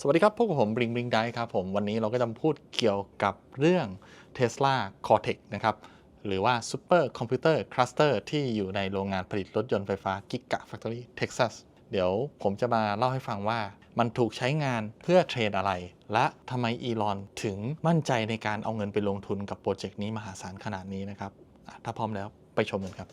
สวัสดีครับพวกบผมบริงบริงได้ครับผมวันนี้เราก็จะมาพูดเกี่ยวกับเรื่อง Tesla Cortex นะครับ หรือว่า Super Computer Cluster ที่อยู่ในโรงงานผลิตรถยนต์ไฟฟ้า Giga Factory Texas เดี๋ยวผมจะมาเล่าให้ฟังว่ามันถูกใช้งานเพื่อเทรนอะไร และทำไมอีลอนถึงมั่นใจในการเอาเงินไปลงทุนกับโปรเจกต์นี้มหาศาลขนาดนี้นะครับ ถ้าพร้อมแล้วไปชมกันครับ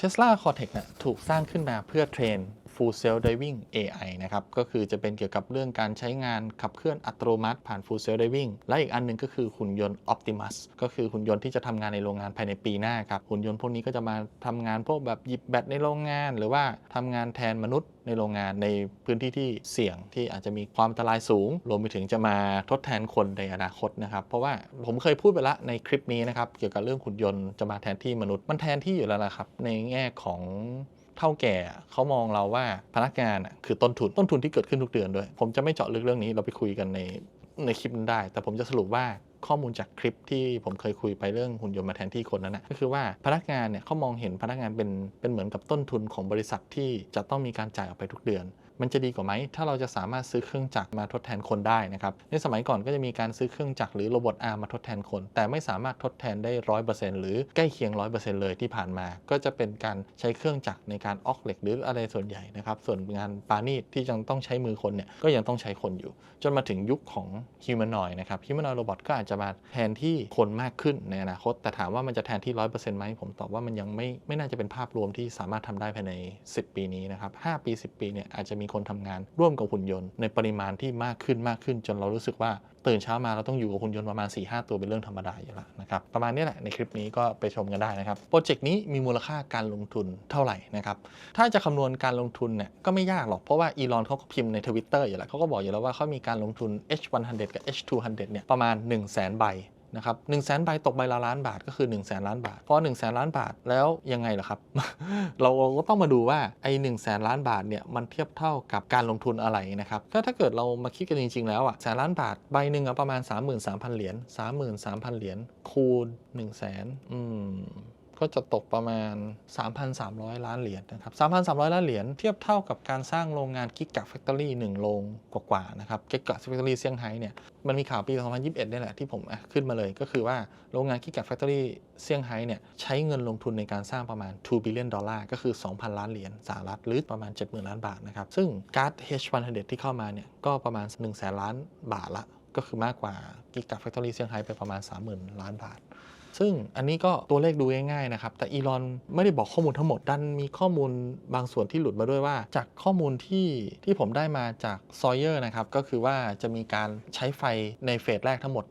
Tesla Cortex เนี่ยถูกสร้างขึ้นมาเพื่อเทรน Full Self Driving AI นะครับ ก็คือจะเป็นเกี่ยวกับเรื่องการใช้งานขับเคลื่อนอัตโนมัติผ่าน Full Self Driving และอีกอันหนึงก็คือหุ่นยนต์ Optimus ก็คือหุ่นยนต์ที่จะทำงานในโรงงานภายในปีหน้าครับ หุ่นยนต์พวกนี้ก็จะมาทำงานพวกแบบหยิบแบตในโรงงาน หรือว่าทำงานแทนมนุษย์ในโรงงานในพื้นที่ที่เสี่ยงที่อาจจะมีความอันตรายสูง รวมไปถึงจะมาทดแทนคนในอนาคตนะครับ เพราะว่าผมเคยพูดไปละในคลิปนี้นะครับ เกี่ยวกับเรื่องหุ่นยนต์จะมาแทนที่มนุษย์มันแทนที่อยู่แล้วล่ะครับ ในแง่ของ เท่าแก่เขามองเราว่าพนักงานอะคือต้นทุนต้นทุนที่เกิดขึ้นทุกเดือนด้วย ผมจะไม่เจาะลึกเรื่องนี้เราไปคุยกันในในคลิปนั้นได้ แต่ผมจะสรุปว่าข้อมูลจากคลิปที่ผมเคยคุยไปเรื่องหุ่นยนต์มาแทนที่คนนั้นนะก็คือว่าพนักงานเนี่ยเขามองเห็นพนักงานเป็นเป็นเหมือนกับต้นทุนของบริษัทที่จะต้องมีการจ่ายออกไปทุกเดือน มันจะดีกว่าไหม ถ้าเราจะสามารถซื้อเครื่องจักรมาทดแทนคนได้นะครับ ในสมัยก่อนก็จะมีการซื้อเครื่องจักรหรือโรบอทอาร์มาทดแทนคน แต่ไม่สามารถทดแทนได้ร้อยเปอร์เซ็นต์หรือใกล้เคียงร้อยเปอร์เซ็นต์เลยที่ผ่านมา ก็จะเป็นการใช้เครื่องจักรในการออกเหล็กหรืออะไรส่วนใหญ่นะครับ ส่วนงานปานีตที่ยังต้องใช้มือคนเนี่ย ก็ยังต้องใช้คนอยู่ จนมาถึงยุคของฮิวแมนอยนะครับฮิวแมนอยโรบอทก็อาจจะมาแทนที่คนมากขึ้นในอนาคต แต่ถามว่ามันจะแทนที่ร้อยเปอร์เซ็นต์ไหมผมตอบว่ามันยังไม่ไม่น่าจะเป็นภาพรวมที่สามารถทำได้ภายใน 10 ปีนี้นะครับ5ปี 10 ปีเนี่ยอาจจะมีคนทำงาน ร่วมกับหุ่นยนต์ในปริมาณที่มากขึ้นมากขึ้น จนเรารู้สึกว่าตื่นเช้ามาเราต้องอยู่กับหุ่นยนต์ประมาณ 4-5ตัวเป็นเรื่องธรรมดาอยู่แล้วนะครับประมาณนี้แหละในคลิปนี้ก็ไปชมกันได้นะครับโปรเจกต์นี้มีมูลค่าการลงทุนเท่าไหร่นะครับถ้าจะคำนวณการลงทุนเนี่ยก็ไม่ยากหรอกเพราะว่าอีลอนเขาก็พิมพ์ในทวิตเตอร์อยู่แล้วเขาก็บอกอยู่แล้วว่าเขามีการลงทุน H100 กับ H200 เนี่ยประมาณ 1 0 0 0 0แใบ นะครับหนึ่งแสนใบตกใบละล้านบาทก็คือ1นึ่งแสนล้านบาทเพราะ1นึ่งแสนล้านบาทแล้วยังไงล่ะครับ เราก็ต้องมาดูว่าไอ้หนึ่งแสนล้านบาทเนี่ยมันเทียบเท่ากับการลงทุนอะไรนะครับก็ถ้าเกิดเรามาคิดกันจริง ๆ แล้วอะแสนล้านบาทใบหนึ่งประมาณ 33,000 เหรียญ33,000 เหรียญคูณ1 0 0 0 0แสนอืม ก็จะตกประมาณ 3,300 ล้านเหรียญนะครับ 3,300 ล้านเหรียญเทียบเท่ากับการสร้างโรงงานกิกะแฟคทอรี่1โรงกว่าๆนะครับกิกะแฟคทอรี่เซี่ยงไฮ้เนี่ย มันมีข่าวปี 2021นี่แหละที่ผมขึ้นมาเลยก็คือว่าโรงงานกิกะแฟคทอรี่เซี่ยงไฮ้เนี่ยใช้เงินลงทุนในการสร้างประมาณ 2 billion ดอลลาร์ก็คือ 2,000 ล้านเหรียญสหรัฐหรือประมาณ 70,000 ล้านบาทนะครับ ซึ่งการ์ด H100 ที่เข้ามาเนี่ยก็ประมาณ 1 0 0 0 0แสนล้านบาทละ ก็คือมากกว่ากิกะแฟคทอรี่เซี่ยงไฮ้ไปประมาณ 30,000 ล้านบาท ซึ่งอันนี้ก็ตัวเลขดูง่ายๆนะครับ แต่อีลอนไม่ได้บอกข้อมูลทั้งหมด ดันมีข้อมูลบางส่วนที่หลุดมาด้วยว่า จากข้อมูลที่ที่ผมได้มาจากซอยเยอร์นะครับ ก็คือว่าจะมีการใช้ไฟในเฟสแรกทั้งหมด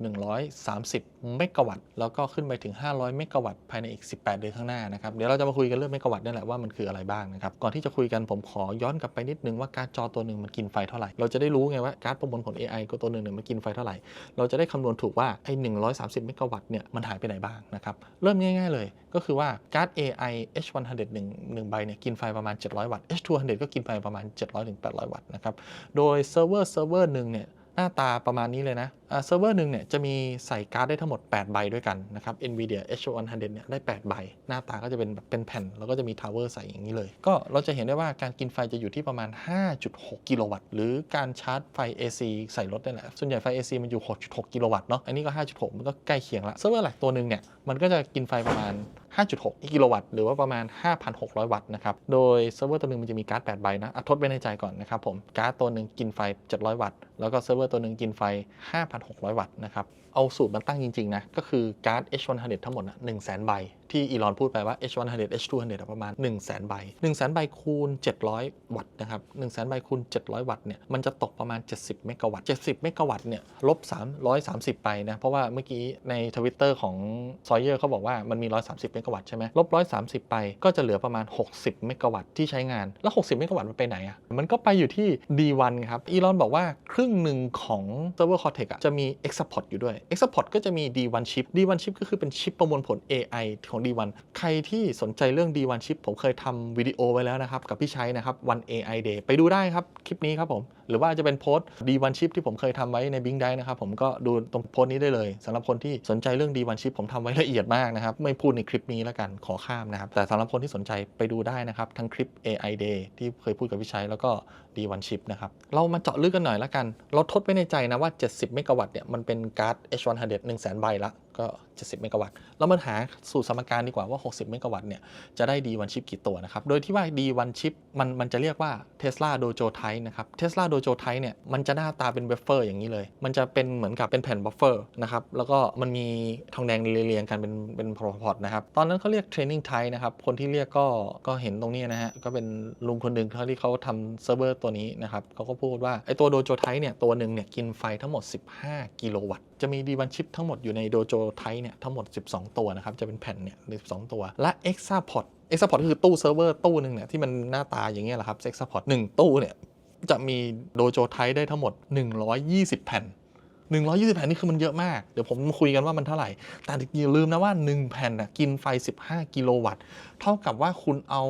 130 เมกะวัตต์แล้วก็ขึ้นไปถึง 500 เมกะวัตต์ภายในอีก 18 เดือนข้างหน้านะครับเดี๋ยวเราจะมาคุยกันเรื่องเมกะวัตต์นี่แหละว่ามันคืออะไรบ้างนะครับก่อนที่จะคุยกันผมขอย้อนกลับไปนิดนึงว่าการ์ดจอตัวหนึ่งมันกินไฟเท่าไหร่ เราจะได้รู้ไงว่าการ์ดประมวลผล AI ก็ตัวหนึ่งเนี่ยมันกินไฟเท่าไหร่ เราจะได้คำนวณถูกว่าไอ้130 เมกะวัตต์เนี่ยมันหายไปไหนบ้างนะครับเริ่มง่าย ๆ เลยก็คือว่าการ์ด AI H100 1 1ใบเนี่ยกินไฟประมาณ 700 วัตต์ H200 ก็กินไฟประมาณ 700-800 วัตต์นะครับโดยเซิร์ฟเวอร์เซิร์ฟเวอร์หนึ่งเนี่ยหน้าตาประมาณนี้เลยนะอ่าเซิร์ฟเวอร์หนึ่งเนี่ยจะมีใส่การ์ดได้ทั้งหมด 8 ใบด้วยกันนะครับ NVIDIA H100 เนี่ยได้ 8 ใบ หน้าตาก็จะเป็นแบบเป็นแผ่น แล้วก็จะมีทาวเวอร์ใส่อย่างนี้เลย ก็เราจะเห็นได้ว่าการกินไฟจะอยู่ที่ประมาณ 5.6 กิโลวัตต์ หรือการชาร์จไฟ AC ใส่รถนี่แหละ ส่วนใหญ่ไฟ AC มันอยู่ 6.6 กิโลวัตต์เนาะ อันนี้ก็ 5.6 มันก็ใกล้เคียงละเซิร์ฟเวอร์หลักตัวหนึ่งเนี่ยมันก็จะกินไฟประมาณ5.6 กิโลวัตต์ หรือว่าประมาณ 5,600 วัตต์นะครับ โดยเซิร์ฟเวอร์ตัวหนึ่งมันจะมีการ์ด 8 ใบนะอทดไว้ในใจก่อนนะครับผม การ์ดตัวหนึ่งกินไฟ 700 วัตต์ แล้วก็เซิร์ฟเวอร์ตัวหนึ่งกินไฟ1,600 วัตต์นะครับ เอาสูตรมันตั้งจริง ๆ นะ ก็คือการ์ด H100 ทั้งหมดนะ100,000 ใบ ที่อีลอนพูดไปว่า H100 H200 ประมาณ 100,000ใบ100,000ใบคูณ 700 วัตต์นะครับ100,000ใบคูณ 700 วัตต์เนี่ยมันจะตกประมาณ 70 เมกะวัตต์ 70 เมกะวัตต์เนี่ยลบ 330 ไปนะ เพราะว่าเมื่อกี้ในทวิตเตอร์ของซอยเยอร์เขาบอกว่ามันมี 130 เมกะวัตต์ใช่ไหมลบ 130 ไปก็จะเหลือประมาณ 60 เมกะวัตต์ที่ใช้งาน แล้ว 60 เมกะวัตต์มันไปไหนอะมันก็ไปอยู่ที่ D1 ครับอีลอนบอกว่าครึ่งหนึ่งของ Server Cortex อะจะมี Exapod อยู่ด้วย Exapod ก็จะมี D1 chip D1 chip ก็คือเป็นชิปประมวลผล AI ของ D1 ใครที่สนใจเรื่อง D1 ชิปผมเคยทำวิดีโอไว้แล้วนะครับ กับพี่ชัยนะครับวัน AI Day ไปดูได้ครับ คลิปนี้ครับผม หรือว่าจะเป็นโพสต์ D1 Chip ที่ผมเคยทำไว้ใน Bing d i นะครับผมก็ดูตรงโพสต์นี้ได้เลยสำหรับคนที่สนใจเรื่อง D1 Chip ผมทำไว้ละเอียดมากนะครับ ไม่พูดในคลิปนี้แล้วกันขอข้ามนะครับ แต่สำหรับคนที่สนใจไปดูได้นะครับทั้งคลิป AI Day ที่เคยพูดกับพี่ชัยแล้วก็ D1 Chip นะครับเรามาเจาะลึกกันหน่อยแล้วกัน เราทดไว้ในใจนะว่า 70 เมกะวัตต์เนี่ยมันเป็นการ์ด H100 1 0 0 0 0ใบละก็ 70 เมกะวัตต์เรามาหาสูตรสมการดีกว่าว่า 60 เมกะวัตต์เนี่ย จะได้ D1 Chip กี่ตัวนะครับ โดยที่ว่า D1 Chip มันมันจะเรียกว่า Tesla Dojo Type นะครับ Tesla Dojo Type เนี่ยมันจะหน้าตาเป็นเวฟเฟอร์อย่างนี้เลย มันจะเป็นเหมือนกับเป็นแผ่นบัฟเฟอร์นะครับแล้วก็มันมีทองแดงเรียงๆกันเป็นเป็นพอร์ตนะครับตอนนั้นเขาเรียก Training Type นะครับคนที่เรียกก็ก็เห็นตรงนี้นะฮะก็เป็นลุงคนหนึ่งเขาที่เขาทำเซิร์ฟเวอร์ตัวนี้นะครับเขาก็พูดว่าไอตัว Dojo Type เนี่ยตัวหนึ่งเนี่ยกินไฟทั้งหมด 15 กิโลวัตต์จะมี D1 ชิปทั้งหมดอยู่ใน Dojo Type เนี่ยทั้งหมด 12 ตัวนะครับจะเป็นแผ่นเนี่ย12 ตัว และ Exaport Exaport ก็คือตู้เซิร์ฟเวอร์ตู้หนึ่งเนี่ยที่มันหน้าตาอย่างเงี้ยแหละครับ Exaport 1ตู้เนี่ย จะมีโดโจไทส์ได้ทั้งหมด 120 แผ่น 120 แผ่นนี่คือมันเยอะมาก เดี๋ยวผมคุยกันว่ามันเท่าไหร่ แต่อย่าลืมนะว่า 1 แผ่นน่ะกินไฟ 15 กิโลวัตต์ เท่ากับว่าคุณเอา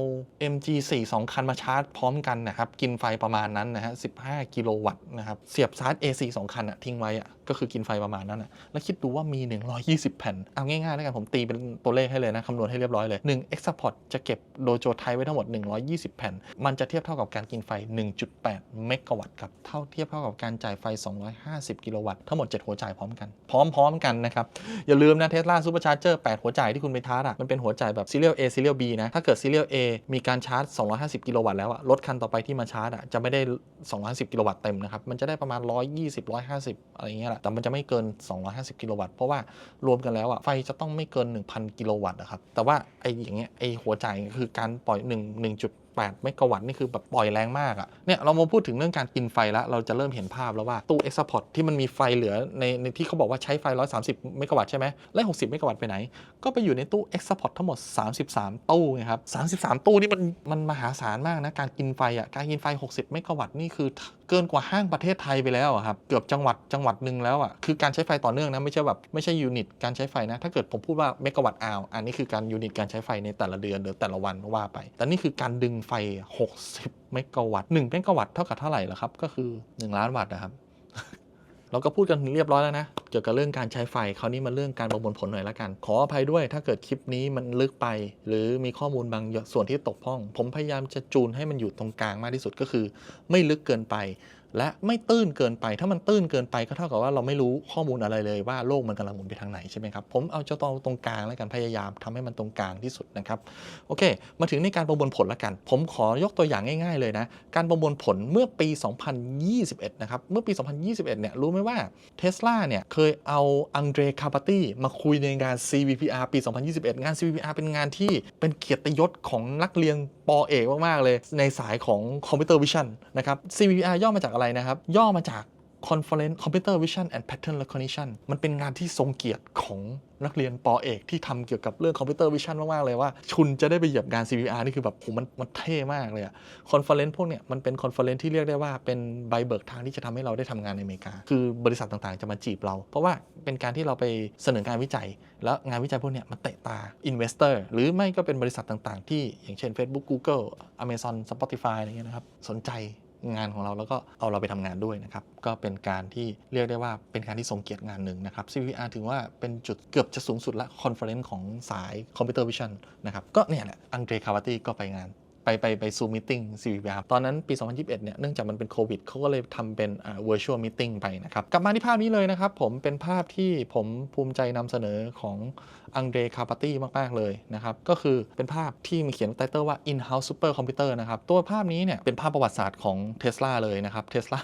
MG4 2 คันมาชาร์จพร้อมกันนะครับกินไฟประมาณนั้นนะฮะ 15 กิโลวัตต์นะครับเสียบชาร์จ AC 2 คันอะทิ้งไว้อะก็คือกินไฟประมาณนั้นอะแล้วคิดดูว่ามี 120 แผ่น เอาง่ายๆแล้วกันผมตีเป็นตัวเลขให้เลยนะคำนวณให้เรียบร้อยเลย1 Exaport จะเก็บโดโจไทยไว้ทั้งหมด 120 แผ่น มันจะเทียบเท่ากับการกินไฟ 1.8 เมกะวัตต์ครับเท่าเทียบเท่ากับการจ่ายไฟ 250 กิโลวัตต์ทั้งหมด 7 หัวจ่ายพร้อมกัน พร้อมๆกันนะครับ อย่าลืมนะ Tesla Supercharger 8หัวจ่ายที่คุณไปชาร์จอะมันเป็นหัวจ่ายแบบ Serial A Serial B นะ ถ้าเกิด Serial A มีการชาร์จ 250 กิโลวัตต์แล้วอะรถคันต่อไปที่มาชาร์จอะจะไม่ได้ 250 กิโลวัตต์เต็มนะครับ มันจะได้ประมาณ 120 150 อะไรอย่างเงี้ยแหละแต่มันจะไม่เกิน 250 กิโลวัตต์เพราะว่ารวมกันแล้วอะไฟจะต้องไม่เกิน 1,000 กิโลวัตต์นะครับแต่ว่าไอ้อย่างเงี้ยไอ้หัวจ่ายคือการปล่อย1 1 8เมกะวัตต์นี่คือแบบปล่อยแรงมากอะ่ะเนี่ยเรามาพูดถึงเรื่องการกินไฟแล้วเราจะเริ่มเห็นภาพแล้วว่าตู้ e x p o r t ที่มันมีไฟเหลือในในที่เขาบอกว่าใช้ไฟ 130 เมกะวัตต์ใช่ไหมและ 60 เมกะวัตต์ไปไหน ก็ไปอยู่ในตู้ e x p o r t ทั้งหมด 33 ตู้ไงครับ 33 ตู้นี่มันมันมหาศาลมากนะการกินไฟอะ่ะการกินไฟ 60 เมกะวัตต์นี่คือเกินกว่าห้างประเทศไทยไปแล้วอะครับเกือบจังหวัดจังหวัดหนึ่งแล้วอะคือการใช้ไฟต่อเนื่องนะไม่ใช่แบบไม่ใช่ยูนิตการใช้ไฟนะ ถ้าเกิดผมพูดว่าเมกะวัตต์อาวอันนี้คือการยูนิตการใช้ไฟในแต่ละเดือนหรือแต่ละวันว่าไป แต่นี่คือการดึงไฟ 60 เมกะวัตต์1เมกะวัตต์เท่ากับเท่าไหร่ล่ะครับ ก็คือ 1 ล้านวัตต์นะครับ เราก็พูดกันเรียบร้อยแล้วนะ เกี่ยวกับเรื่องการใช้ไฟ คราวนี้มาเรื่องการประมวลผลหน่อยละกัน ขออภัยด้วยถ้าเกิดคลิปนี้มันลึกไป หรือมีข้อมูลบางส่วนที่ตกพร่อง ผมพยายามจะจูนให้มันอยู่ตรงกลางมากที่สุดก็คือ ไม่ลึกเกินไป และไม่ตื้นเกินไป ถ้ามันตื้นเกินไปก็เท่ากับว่าเราไม่รู้ข้อมูลอะไรเลยว่าโลกมันกำลังหมุนไปทางไหนใช่ไหมครับ ผมเอาเจ้าตรงตรงกลางแล้วกันพยายามทำให้มันตรงกลางที่สุดนะครับ โอเค มาถึงในการประมวลผลแล้วกัน ผมขอยกตัวอย่างง่าย ๆ เลยนะ การประมวลผลเมื่อปี 2021 นะครับ เมื่อปี 2021 เนี่ย รู้ไหมว่า Tesla เนี่ยเคยเอาอังเดรคาปาตี้มาคุยในงาน CVPR ปี 2021 งาน CVPR เป็นงานที่เป็นเกียรติยศของนักเรียน ปอเอกมาก ๆ เลยในสายของคอมพิวเตอร์วิชั่นนะครับ CVPR ย่อมาจากอะไรนะครับ ย่อมาจาก Conference Computer Vision and Pattern Recognition มันเป็นงานที่ทรงเกียรติของนักเรียนปอเอกที่ทำเกี่ยวกับเรื่องคอมพิวเตอร์วิชั่นมาก ๆ เลยว่าคุณจะได้ไปเหยียบงาน CVR นี่คือแบบโหมันมันเท่มากเลยอะคอนเฟอเรนซ์พวกเนี้ยมันเป็นคอนเฟอเรนซ์ที่เรียกได้ว่าเป็นใบเบิกทางที่จะทำให้เราได้ทำงานในอเมริกา คือบริษัทต่างๆ จะมาจีบเรา เพราะว่าเป็นการที่เราไปเสนองานวิจัย แล้วงานวิจัยพวกเนี้ยมันเตะตา Investor หรือไม่ก็เป็นบริษัทต่างๆ ที่อย่างเช่น Facebook Google Amazon Spotify อะไรเงี้ยนะครับสนใจ งานของเราแล้วก็เอาเราไปทำงานด้วยนะครับ ก็เป็นการที่เรียกได้ว่าเป็นการที่ทรงเกียรติงานหนึ่งนะครับ CVR ถือว่าเป็นจุดเกือบจะสูงสุดละคอนเฟอเรนซ์ของสายคอมพิวเตอร์วิชั่นนะครับ ก็เนี่ยแหละอังเดรคาวาตี้ก็ไปงาน ไปไปไปซูมมิท CVR ตอนนั้นปี 2021 เนี่ยเนื่องจากมันเป็นโควิดเขาก็เลยทำเป็นอ่า virtual meeting ไปนะครับ กลับมาที่ภาพนี้เลยนะครับ ผมเป็นภาพที่ผมภูมิใจนำเสนอของอังเดรคาปาตี้มาก ๆ เลยนะครับ ก็คือเป็นภาพที่มีเขียนไตเติลว่า in-house super computer นะครับ ตัวภาพนี้เนี่ยเป็นภาพประวัติศาสตร์ของ Tesla เลยนะครับ Tesla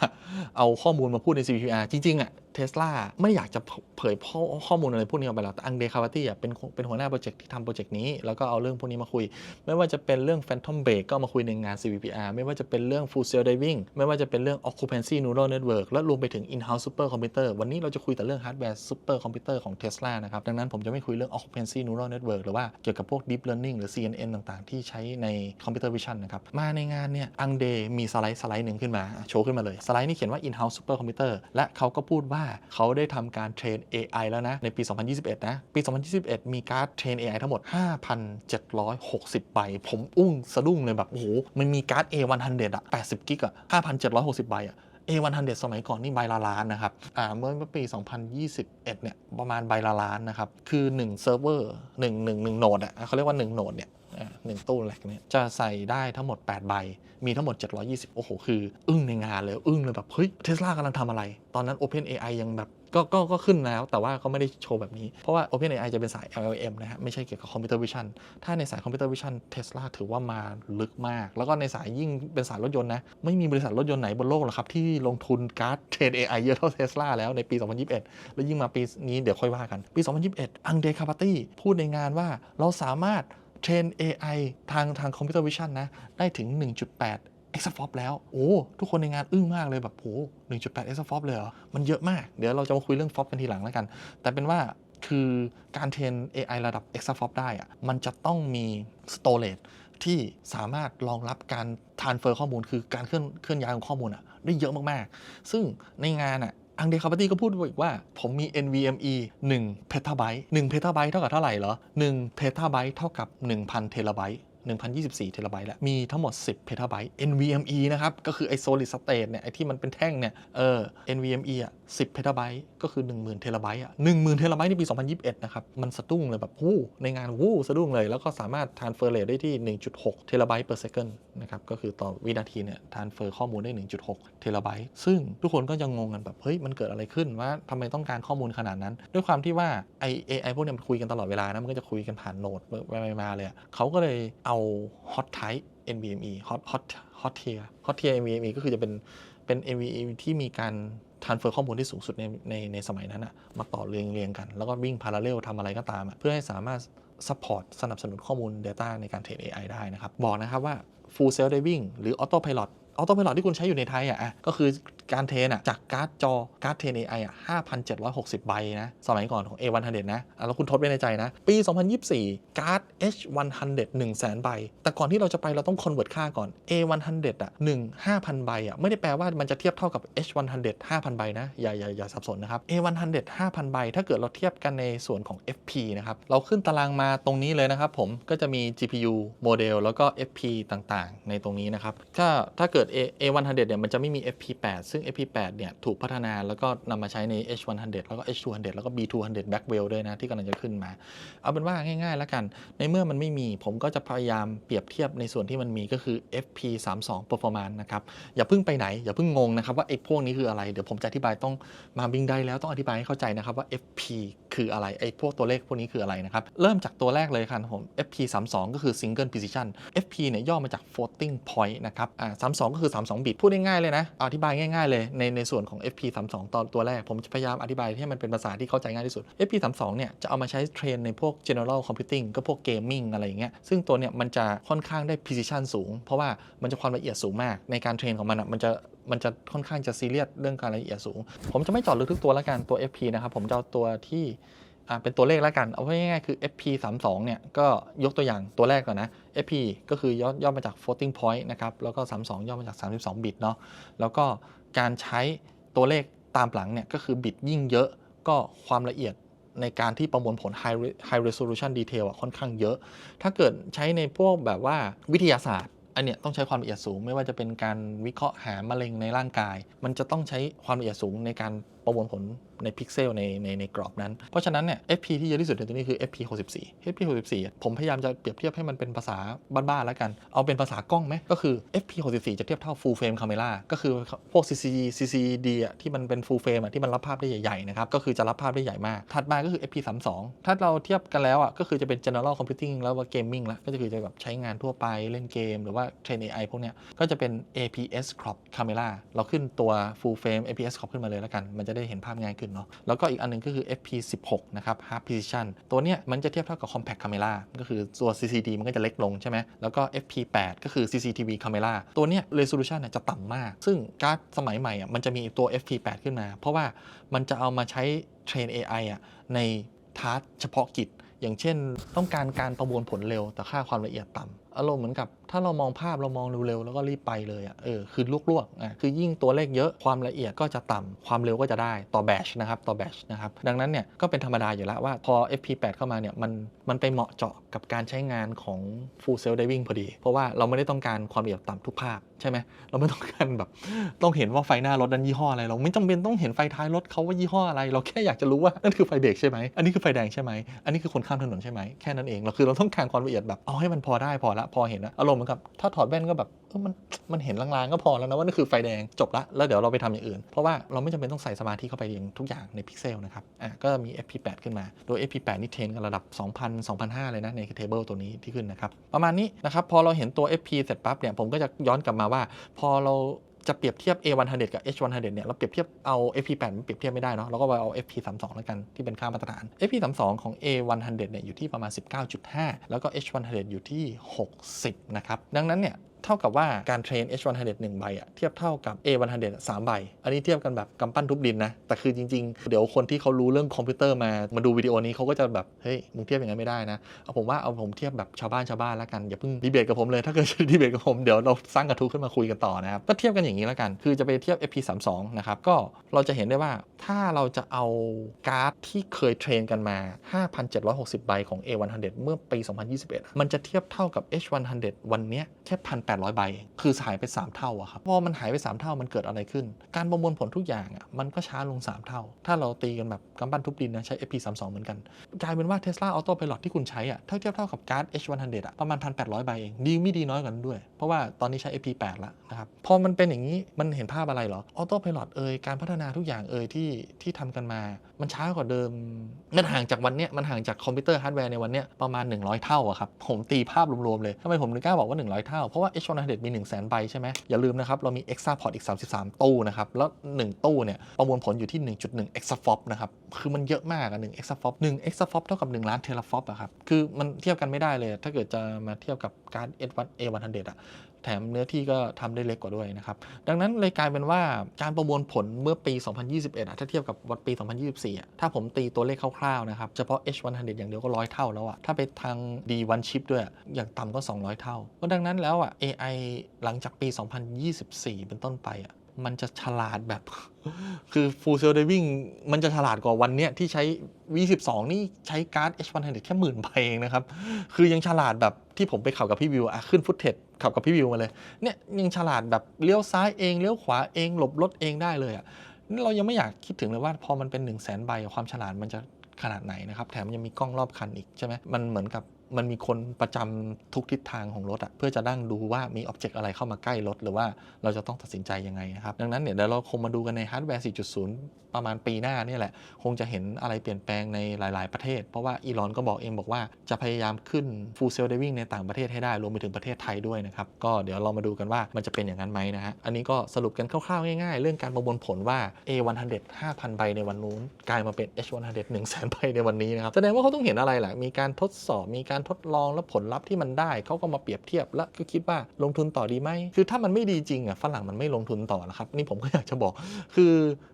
เอาข้อมูลมาพูดใน CVR จริงๆอะ เทสลาไม่อยากจะเผยข้อข้อมูลอะไรพวกนี้ออกไปหรอกแต่อังเดคาวาตี้เป็นเป็นหัวหน้าโปรเจกต์ที่ทำโปรเจกต์นี้ แล้วก็เอาเรื่องพวกนี้มาคุย ไม่ว่าจะเป็นเรื่อง Phantom Break ก็มาคุยในงาน CVPR ไม่ว่าจะเป็นเรื่อง Full Sail Diving ไม่ว่าจะเป็นเรื่อง Occupancy Neural Network และรวมไปถึง In-house Super Computer วันนี้เราจะคุยแต่เรื่อง Hardware Super Computer ของ Tesla นะครับ ดังนั้นผมจะไม่คุยเรื่อง Occupancy Neural Network หรือว่าเกี่ยวกับพวก Deep Learning หรือ CNN ต่างๆ ที่ใช้ใน Computer Vision นะครับ มาในงานเนี่ยอังเดมีสไลด์สไลด์หนึ่งขึ้นมาโชว์ขึ้นมาเลยสไลด์นี้เขียนว่า In-house Super Computer และเขาก็พูดว่าเขาได้ทำการเทรน AI แล้วนะ ในปี 2021 นะ ปี 2021 มีการ์ดเทรน AI ทั้งหมด 5,760 ใบ ผมอุ้งสะดุ้งเลยแบบ โอ้โห มันมีการ์ด A100 อะ80 กิกอะ5,760 ใบอะ A100 สมัยก่อนนี่ใบละล้านนะครับ อ่าเมื่อเมื่อปี 2021 เนี่ยประมาณใบละล้านนะครับ คือ1เซิร์ฟเวอร์1 1 1โหนดอะเขาเรียกว่า 1 โหนดเนี่ย หนึ่งตู้แหลกเนี่ยจะใส่ได้ทั้งหมด 8 ใบ มีทั้งหมด 720 โอ้โห คือ อึ้งในงานเลย อึ้งเลยแบบ เฮ้ยเทสลากำลังทำอะไร ตอนนั้น OpenAI ยังแบบก็ก็ก็ขึ้นแล้วแต่ว่าก็ไม่ได้โชว์แบบนี้ เพราะว่า OpenAI จะเป็นสาย LLM นะฮะ ไม่ใช่เกี่ยวกับคอมพิวเตอร์วิชั่นถ้าในสายคอมพิวเตอร์วิชั่นเทสลาถือว่ามาลึกมาก แล้วก็ในสายยิ่งเป็นสายรถยนต์นะ ไม่มีบริษัทรถยนต์ไหนบนโลกหรอกครับ ที่ลงทุนการ์ดเทรน AI เยอะเท่าเทสลาแล้วในปี 2021 แล้วยิ่งมาปีนี้เดี๋ยวค่อยว่ากัน ปี 2021 อังเดคาปาตี้พูดในงานว่าเราสามารถ เทรน AI ทางทางคอมพิวเตอร์วิชั่นนะ ได้ถึง 1.8 exaflop แล้ว โอ้ ทุกคนในงานอึ้งมากเลยแบบโอ้1.8 exaflop เลยเหรอ มันเยอะมาก เดี๋ยวเราจะมาคุยเรื่อง flop กันทีหลังแล้วกัน แต่เป็นว่าคือการเทรน AI ระดับ exaflop ได้อะมันจะต้องมี storage ที่สามารถรองรับการ transfer ข้อมูลคือการเคลื่อนเคลื่อนย้ายของข้อมูลอะได้เยอะมากๆ ซึ่งในงานอะ อังเดคาปาตี้ก็พูดอีกว่า ผมมี NVMe 1เพตาไบต์1เพตาไบต์เท่ากับเท่าไหร่เหรอ1เพตาไบต์เท่ากับ 1,000 เทราไบต์ 1024 เทราไบต์แล้ว มีทั้งหมด 10 เพตาไบต์ NVMe นะครับ ก็คือไอ้ solid state เนี่ย ไอ้ที่มันเป็นแท่งเนี่ย เออ NVMe อะ 10 เพตาไบต์ ก็คือ 10,000 เทราไบต์อะ 10,000 เทราไบต์ในปี 2021 นะครับ มันสะดุ้งเลยแบบวู้ในงานวู้สะดุ้งเลย แล้วก็สามารถ transfer rate ได้ที่ 1.6 เทราไบต์ per second นะครับ ก็คือต่อวินาทีเนี่ย transfer ข้อมูลได้ 1.6 เทราไบต์ ซึ่งทุกคนก็ยังงงกันแบบ เฮ้ย มันเกิดอะไรขึ้นว่าทำไมต้องการข้อมูลขนาดนั้น ด้วยความที่ว่าไอ AI พวกเนี้ยมันคุยกันตลอดเวลานะมันก็จะคุยกันผ่านโนดไปมาเลยเขาก็เลยเอาา hot type NVMe hot hot hot tier hot tier NVMe ก็คือจะเป็นเป็น NVMe ที่มีการ transfer ข้อมูลที่สูงสุดในในในสมัยนั้นอะมาต่อเรียงเรียงกัน แล้วก็วิ่ง parallel ทำอะไรก็ตาม เพื่อให้สามารถ support สนับสนุนข้อมูล Data ในการเทรน AI ได้นะครับ บอกนะครับว่า full self driving หรือ auto pilot ออโต้ pilot ที่คุณใช้อยู่ในไทยอะอะก็คือการเทรนอะจากการ์ดจอการ์ดเทรน AI อะ5,760 ใบนะ สมัยก่อนของ A100 นะอะแล้วคุณทดไว้ในใจนะ ปี 2024 การ์ด H100 100,000 ใบ แต่ก่อนที่เราจะไปเราต้อง convert ค่าก่อน A100 อะ1 5,000 ใบอะไม่ได้แปลว่ามันจะเทียบเท่ากับ H100 5,000 ใบนะ อย่าอย่าอย่าสับสนนะครับ A100 5,000 ใบ ถ้าเกิดเราเทียบกันในส่วนของ FP นะครับ เราขึ้นตารางมาตรงนี้เลยนะครับผมก็จะมี GPU โมเดลแล้วก็ FP ต่างๆ ในตรงนี้นะครับ ถ้าถ้าเกิด A100 เนี่ยมันจะไม่มี FP8 ซึ่ง FP8 เนี่ยถูกพัฒนาแล้วก็นำมาใช้ใน H100 แล้วก็ H200 แล้วก็ B200 Blackwell ด้วยนะที่กำลังจะขึ้นมา เอาเป็นว่าง่ายๆแล้วกัน ในเมื่อมันไม่มีผมก็จะพยายามเปรียบเทียบในส่วนที่มันมีก็คือ FP32 performance นะครับ อย่าเพิ่งไปไหน อย่าเพิ่งงงนะครับว่าไอ้พวกนี้คืออะไร เดี๋ยวผมจะอธิบายต้องมาบิงได้แล้วต้องอธิบายให้เข้าใจนะครับว่า FP คืออะไรไอ้พวกตัวเลขพวกนี้คืออะไรนะครับเริ่มจากตัวแรกเลยครับผม FP32 ก็คือ single precision FP เนี่ยย่อมาจาก floating point นะครับอ่า32ก็คือ 32 บิตพูดง่ายๆเลยนะอธิบายง่ายเลยในในส่วนของ FP32 ตอนตัวแรก ผมจะพยายามอธิบายให้มันเป็นภาษาที่เข้าใจง่ายที่สุด FP32 เนี่ยจะเอามาใช้เทรนในพวก general computing ก็พวก gaming อะไรอย่างเงี้ยซึ่งตัวเนี่ยมันจะค่อนข้างได้ precision สูง เพราะว่ามันจะความละเอียดสูงมากในการเทรนของมันอะมันจะมันจะค่อนข้างจะซีเรียสเรื่องการละเอียดสูง ผมจะไม่จาะลึกทุกตัวแล้วกันตัว FP นะครับผมจะเอาตัวที่อ่าเป็นตัวเลขแล้วกัน เอาไว้ง่ายๆคือ FP 3 2 เนี่ยก็ยกตัวอย่างตัวแรกก่อนนะ FP ก็คือย่อย่อมาจาก floating point นะครับ แล้วก็ 32 ย่อมาจาก 32 บิตเนาะ แล้วก็ การใช้ตัวเลขตามหลังเนี่ยก็คือบิตยิ่งเยอะก็ความละเอียดในการที่ประมวลผล high high resolution detail อะค่อนข้างเยอะ ถ้าเกิดใช้ในพวกแบบว่าวิทยาศาสตร์ อันเนี้ยต้องใช้ความละเอียดสูง ไม่ว่าจะเป็นการวิเคราะห์หามะเร็งในร่างกาย มันจะต้องใช้ความละเอียดสูงในการประมวลผล ในพิกเซลในในในกรอบนั้น เพราะฉะนั้นเนี่ย FP ที่เยอะที่สุดในตัวนี้คือ FP 64 FP 64ผมพยายามจะเปรียบเทียบให้มันเป็นภาษาบ้านๆแล้วกัน เอาเป็นภาษากล้องไหมก็คือ FP 64จะเทียบเท่า full frame camera ก็คือพวก CCD CCD อะที่มันเป็น full frame อะที่มันรับภาพได้ใหญ่ๆนะครับก็คือจะรับภาพได้ใหญ่มาก ถัดมาก็คือ FP 32ถ้าเราเทียบกันแล้วอะก็คือจะเป็น general computing แล้วว่า gaming ล้วก็จะคือจะแบบใช้งานทั่วไปเล่นเกม หรือว่าเทรน AI พวกเนี้ยก็จะเป็น APS crop camera เราขึ้นตัว full frame APS crop ขึ้นมาเลยแล้วกัน มันจะได้เห็นภาพง่ายขึ้นเนาะแล้วก็อีกอันหนึงก็คือ FP16 นะครับ half precision ตัวเนี้ยมันจะเทียบเท่ากับ compact camera ก็คือตัว CCD มันก็จะเล็กลงใช่ไหมแล้วก็ FP8 ก็คือ CCTV camera ตัวเนี้ย resolution เนี่ยจะต่ำมาก ซึ่งการ์ดสมัยใหม่อะมันจะมีตัว FP8 ขึ้นมา เพราะว่ามันจะเอามาใช้เทรน AI อะในทาร์เฉพาะกิจ อย่างเช่น ต้องการการประมวลผลเร็วแต่ค่าความละเอียดต่ำ อารมณ์เหมือนกับ ถ้าเรามองภาพเรามองเร็วๆแล้วก็รีบไปเลยอะเออคือลวกๆอะคือยิ่งตัวเลขเยอะความละเอียดก็จะต่ำความเร็วก็จะได้ต่อแบชนะครับต่อแบชนะครับดังนั้นเนี่ยก็เป็นธรรมดาอยู่แล้วว่าพอ FP8 เข้ามาเนี่ยมันมันไปเหมาะเจาะกับการใช้งานของ Full Self Driving พอดี เพราะว่าเราไม่ได้ต้องการความละเอียดต่ำทุกภาพใช่ไหมเราไม่ต้องการแบบต้องเห็นว่าไฟหน้ารถนั้นยี่ห้ออะไรเราไม่จำเป็นต้องเห็นไฟท้ายรถเขาว่ายี่ห้ออะไร เราแค่อยากจะรู้ว่านั่นคือไฟเบรกใช่ไหมอันนี้คือไฟแดงใช่ไหมอันนี้คือคนข้ามถนนใช่ไหมแค่นั้นเองเราคือเราต้องการความละเอียดแบบเอาให้มันพอได้พอละพอเห็นละอารมณ์เหมือนกับถ้าถอดแว่นก็แบบเออมันมันเห็นลางๆก็พอแล้วนะว่านั่นคือไฟแดงจบละแล้วเดี๋ยวเราไปทำอย่างอื่น เพราะว่าเราไม่จำเป็นต้องใส่สมาธิเข้าไปเองทุกอย่างในพิกเซลนะครับอะก็มี FP8 ขึ้นมาโดย FP8 นี่เทรนกันระดับ 2,000 2,500 เลยนะในเทเบิลตัวนี้ที่ขึ้นนะครับประมาณนี้นะครับพอเราเห็นตัว FP เสร็จปั๊บเนี่ยผมก็จะย้อนกลับมาว่า พอเรา จะเปรียบเทียบ A100 กับ H100 เนี่ยเราเปรียบเทียบเอา FP8 มันเปรียบเทียบไม่ได้เนาะเราก็ไปเอา FP32 แล้วกันที่เป็นค่ามาตรฐาน FP32 ของ A100 เนี่ยอยู่ที่ประมาณ 19.5 แล้วก็ H100 อยู่ที่ 60 นะครับ ดังนั้นเนี่ย เท่ากับว่าการเทรน H100 1ใบอะเทียบเท่ากับ A100 3ใบ อันนี้เทียบกันแบบกำปั้นทุบดินนะ แต่คือจริง ๆ เดี๋ยวคนที่เขารู้เรื่องคอมพิวเตอร์มามาดูวิดีโอนี้เขาก็จะแบบ เฮ้ย มึงเทียบอย่างนั้นไม่ได้นะ เอาผมว่าเอาผมเทียบแบบชาวบ้านชาวบ้านแล้วกัน อย่าเพิ่งดีเบตกับผมเลย ถ้าเกิดจะดีเบตกับผมเดี๋ยวเราสร้างกระทู้ขึ้นมาคุยกันต่อนะครับ ก็เทียบกันอย่างนี้แล้วกัน คือจะไปเทียบ FP32 นะครับ ก็เราจะเห็นได้ว่าถ้าเราจะเอาการ์ดที่เคยเทรนกันมา 5,760 ใบของ A100 เมื่อปี 2021 มันจะเทียบเท่ากับ H100 วันนี้แค่1,800ใบเองคือหายไป 3 เท่าอะครับ พอมันหายไป 3 เท่ามันเกิดอะไรขึ้น การประมวลผลทุกอย่างอะมันก็ช้าลง 3 เท่า ถ้าเราตีกันแบบกำปั้นทุบดินนะใช้ FP32 เหมือนกัน กลายเป็นว่า Tesla Autopilot ที่คุณใช้อะเท่าเทียบเท่ากับการ์ด H100 อะประมาณ 1,800 ใบเอง ดีไม่ดีน้อยกันด้วย เพราะว่าตอนนี้ใช้ FP8 แล้วนะครับ พอมันเป็นอย่างนี้มันเห็นภาพอะไรเหรอ Autopilot เอ่ยการพัฒนาทุกอย่างเอ่ยที่ที่ทำกันมา มันช้ากว่าเดิมมันห่างจากวันเนี้ยมันห่างจากคอมพิวเตอร์ฮาร์ดแวร์ในวันเนี้ยประมาณ 100 เท่าอะครับผมตีภาพรวมๆเลยทำไมผมถึงกล้าบอกว่า 100 เท่าเพราะว่า H100 มี1 0 0 0 0 0ใบใช่ไหมอย่าลืมนะครับ เรามี e x a Port อีก 33 ตู้นะครับ แล้ว 1 ตู้เนี่ยประมวลผลอยู่ที่ 1.1 e x a f o p นะครับ คือมันเยอะมากอะ1 e x a f o p 1 e x a f o p เท่ากับ 1 ล้าน Teraflop อะครับ คือมันเทียบกันไม่ได้เลย ถ้าเกิดจะมาเทียบกับการ์ด A100 อะ แถมเนื้อที่ก็ทำได้เล็กกว่าด้วยนะครับ ดังนั้นเลยกลายเป็นว่าการประมวลผลเมื่อปี 2021อะถ้าเทียบกับวันปี 2024อะถ้าผมตีตัวเลขคร่าวๆนะครับ เฉพาะ H100 อย่างเดียวก็ร้อยเท่าแล้วอะถ้าไปทาง D1 chip ด้วย อย่างต่ำก็ 200 เท่า ก็ดังนั้นแล้วอะ AI หลังจากปี 2024 เป็นต้นไปอะมันจะฉลาดแบบ คือ Full Sail Diving มันจะฉลาดกว่าวันเนี้ยที่ใช้ V12 นี่ใช้การ์ด H100 แค่หมื่นใบเองนะครับ คือยังฉลาดแบบที่ผมไปขับกับพี่วิวอะขึ้นฟุตเทจขับกับพี่วิวมาเลยเนี่ยยังฉลาดแบบเลี้ยวซ้ายเองเลี้ยวขวาเองหลบรถเองได้เลยอะนี่เรายังไม่อยากคิดถึงเลยว่าพอมันเป็น1นึ่งแสนใบความฉลาดมันจะขนาดไหนนะครับ แถมยังมีกล้องรอบคันอีกใช่ไหมมันเหมือนกับ มันมีคนประจำทุกทิศทางของรถอะเพื่อจะนั่งดูว่ามีอ็อบเจกต์อะไรเข้ามาใกล้รถ หรือว่าเราจะต้องตัดสินใจยังไงนะครับดังนั้นเนี่ยเดี๋ยวเราคงมาดูกันในฮาร์ดแวร์ 4.0 ประมาณปีหน้านี่แหละ คงจะเห็นอะไรเปลี่ยนแปลงในหลาย ๆ ประเทศ เพราะว่าอีลอนก็บอกเองบอกว่าจะพยายามขึ้น full sail diving ในต่างประเทศให้ได้รวมไปถึงประเทศไทยด้วยนะครับก็เดี๋ยวเรามาดูกันว่ามันจะเป็นอย่างนั้นไหมนะฮะอันนี้ก็สรุปกันคร่าว ๆ ง่าย ๆ เรื่องการประมวลผลว่า A100 5,000ใบในวันนู้นกลายมาเป็น H100 100,000ใบในวันนี้นะครับแสดงว่าเขาต้องเห็นอะไรแหละมีการทดสอบมีการทดลองแล้วผลลัพธ์ที่มันได้เขาก็มาเปรียบเทียบแล้วก็คิดว่าลงทุนต่อดีไหมคือถ้ามันไม่ดีจริงอะฝรั่งมันไม่ลงทุนต่อแล้วครับนี่ผมก็อยากจะบอก คือ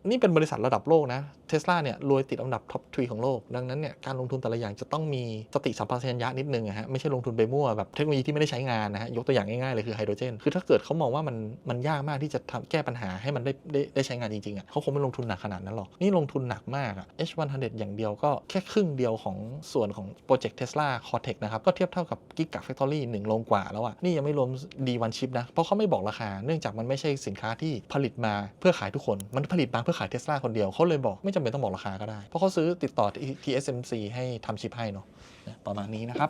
นี่เป็นบริษัทระดับโลกนะเทสลาเนี่ยรวยติดอันดับท็อปทรีของโลก ดังนั้นเนี่ยการลงทุนแต่ละอย่างจะต้องมีสติสัมปชัญญะนิดนึงอะฮะไม่ใช่ลงทุนไปมั่วแบบเทคโนโลยีที่ไม่ได้ใช้งานนะฮะยกตัวอย่างง่ายๆเลยคือไฮโดรเจนคือถ้าเกิดเขามองว่ามันมันยากมากที่จะทำแก้ปัญหาให้มันได้ได้ได้ใช้งานจริงๆอะเขาคงไม่ลงทุนหนักขนาดนั้นหรอกนี่ลงทุนหนักมากอะ H100 อย่างเดียวก็แค่ครึ่งเดียวของส่วนของโปรเจกต์เทสลาคอร์เทคนะครับก็เทียบเท่ากับกิกะแฟคทอรี่หนึ่งโรงกว่าแล้วอะนี่ยังไม่รวม D1 ชิปนะ เพราะเขาไม่บอกราคา เนื่องจากมันไม่ใช่สินค้าที่ผลิตมาเพื่อขายทุกคน มันผลิตมาเพื่อขายเทสลาคนเดียวเขาเลยบอกไม่จำเป็นต้องบอกราคาก็ได้ เพราะเขาซื้อติดต่อที่ TSMC ให้ทำชิปให้เนาะประมาณนี้นะครับ